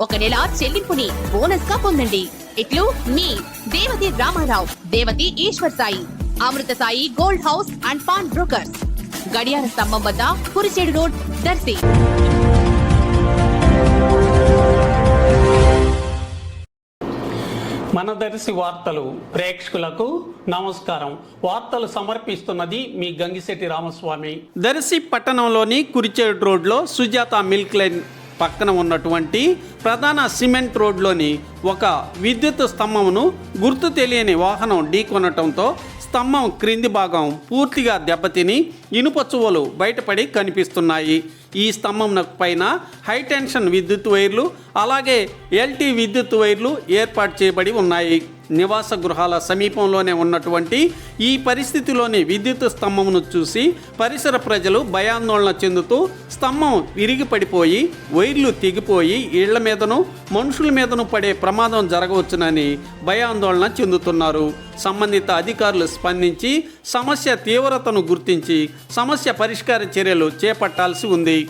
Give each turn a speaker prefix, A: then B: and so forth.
A: ఒక నెల చెల్లింపుని బోనస్గా పొందండి. ఇట్లు మీ Devathi Ramarao Devathi Eshwar Sai Amrutha Sai gold house and pawn brokers. గడియార స్తంభం వద్ద కురిచేడు రోడ్ దర్శి.
B: మన దర్శి వార్తలు ప్రేక్షకులకు నమస్కారం. వార్తలు సమర్పిస్తున్నది మీ గంగిశెట్టి రామస్వామి. దర్శి పట్టణంలోని కురిచేడు రోడ్లో సుజాత మిల్క్ లైన్ పక్కన ఉన్నటువంటి ప్రధాన సిమెంట్ రోడ్లోని ఒక విద్యుత్ స్తంభమును గుర్తు తెలియని వాహనం ఢీకొనటంతో స్తంభం క్రింది భాగం పూర్తిగా దెబ్బతిని ఇనుప చువ్వలు బయటపడి కనిపిస్తున్నాయి. ఈ స్తంభం పైన హైటెన్షన్ విద్యుత్ వైర్లు అలాగే ఎల్టీ విద్యుత్ వైర్లు ఏర్పాటు చేయబడి ఉన్నాయి. నివాస గృహాల సమీపంలోనే ఉన్నటువంటి ఈ పరిస్థితిలోని విద్యుత్ స్తంభమును చూసి పరిసర ప్రజలు భయాందోళన చెందుతూ స్తంభం విరిగి పడిపోయి వైర్లు తెగిపోయి ఇళ్ళ మీదను మనుషుల మీదను పడే ప్రమాదం జరగవచ్చునని భయాందోళన చెందుతున్నారు. సంబంధిత అధికారులు స్పందించి సమస్య తీవ్రతను గుర్తించి సమస్య పరిష్కార చర్యలు చేపట్టాల్సి ఉంది.